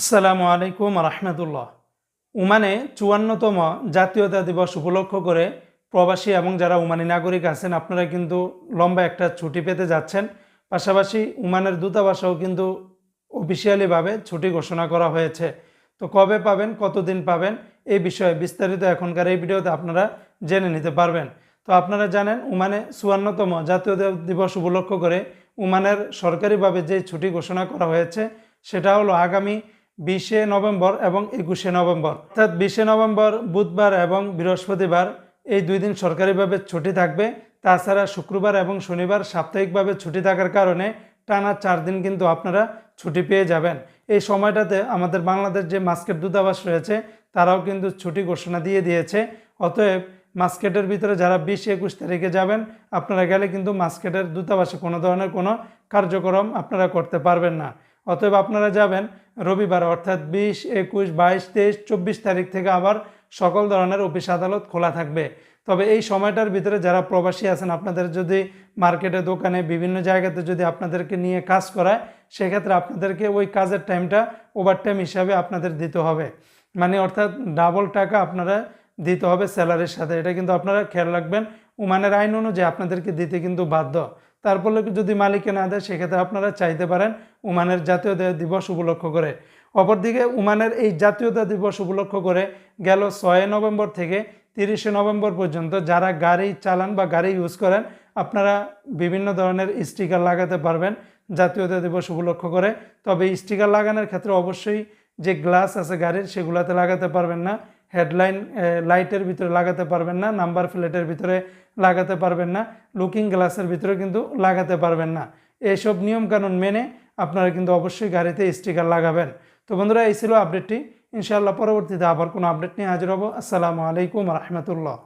আসসালামু আলাইকুম রহমতুল্লাহ। উমানে চুয়ান্নতম জাতীয়তা দিবস উপলক্ষ করে প্রবাসী এবং যারা উমানি নাগরিক আছেন, আপনারা কিন্তু লম্বা একটা ছুটি পেতে যাচ্ছেন। পাশাপাশি উমানের দূতাবাসেও কিন্তু অফিসিয়ালিভাবে ছুটি ঘোষণা করা হয়েছে। তো কবে পাবেন, কতদিন পাবেন এই বিষয়ে বিস্তারিত এখনকার এই ভিডিওতে আপনারা জেনে নিতে পারবেন। তো আপনারা জানেন, উমানে চুয়ান্নতম জাতীয়তা দিবস উপলক্ষ করে উমানের সরকারিভাবে যে ছুটি ঘোষণা করা হয়েছে, সেটা হলো আগামী বিশে নভেম্বর এবং একুশে নভেম্বর। অর্থাৎ বিশে নভেম্বর, বুধবার এবং বৃহস্পতিবার এই দুই দিন সরকারিভাবে ছুটি থাকবে। তাছাড়া শুক্রবার এবং শনিবার সাপ্তাহিকভাবে ছুটি থাকার কারণে টানা চার দিন কিন্তু আপনারা ছুটি পেয়ে যাবেন। এই সময়টাতে আমাদের বাংলাদেশ যে মাস্কেট দূতাবাস রয়েছে, তারাও কিন্তু ছুটি ঘোষণা দিয়ে দিয়েছে। অতএব মাস্কেটের ভিতরে যারা বিশ, একুশ তারিখে যাবেন, আপনারা গেলে কিন্তু মাস্কেটের দূতাবাসে কোনো ধরনের কোনো কার্যক্রম আপনারা করতে পারবেন না। অতএব আপনারা যাবেন রবিবার অর্থাৎ বিশ, একুশ, বাইশ, তেইশ, চব্বিশ তারিখ থেকে আবার সকল ধরনের অফিস আদালত খোলা থাকবে। তবে এই সময়টার ভিতরে যারা প্রবাসী আছেন, আপনাদের যদি মার্কেটে, দোকানে, বিভিন্ন জায়গাতে যদি আপনাদেরকে নিয়ে কাজ করায়, সেক্ষেত্রে আপনাদেরকে ওই কাজের টাইমটা ওভার টাইম হিসাবে আপনাদের দিতে হবে। মানে অর্থাৎ ডাবল টাকা আপনারা দিতে হবে স্যালারির সাথে। এটা কিন্তু আপনারা খেয়াল রাখবেন। উমানের আইন অনুযায়ী আপনাদেরকে দিতে কিন্তু বাধ্য। তারপরে যদি মালিকে না দেয়, সেক্ষেত্রে আপনারা চাইতে পারেন উমানের জাতীয়তা দিবস উপলক্ষ করে। অপরদিকে উমানের এই জাতীয়তা দিবস উপলক্ষ করে গেল ছয় নভেম্বর থেকে তিরিশে নভেম্বর পর্যন্ত যারা গাড়ি চালান বা গাড়ি ইউজ করেন, আপনারা বিভিন্ন ধরনের স্টিকার লাগাতে পারবেন জাতীয়তা দিবস উপলক্ষ করে। তবে স্টিকার লাগানোর ক্ষেত্রে অবশ্যই যে গ্লাস আছে গাড়ির, সেগুলাতে লাগাতে পারবেন না। হেডলাইন লাইটের ভিতরে লাগাতে পারবেন না, নাম্বার প্লেটের ভিতরে লাগাতে পারবেন না, লুকিং গ্লাসের ভিতরে কিন্তু লাগাতে পারবেন না। এইসব নিয়মকানুন মেনে আপনারা কিন্তু অবশ্যই গাড়িতে স্টিকার লাগাবেন। তো বন্ধুরা, এই ছিল আপডেটটি। ইনশাআল্লাহ পরবর্তীতে আবার কোনো আপডেট নিয়ে হাজির হব। আসসালামু আলাইকুম রহমতুল্লাহ।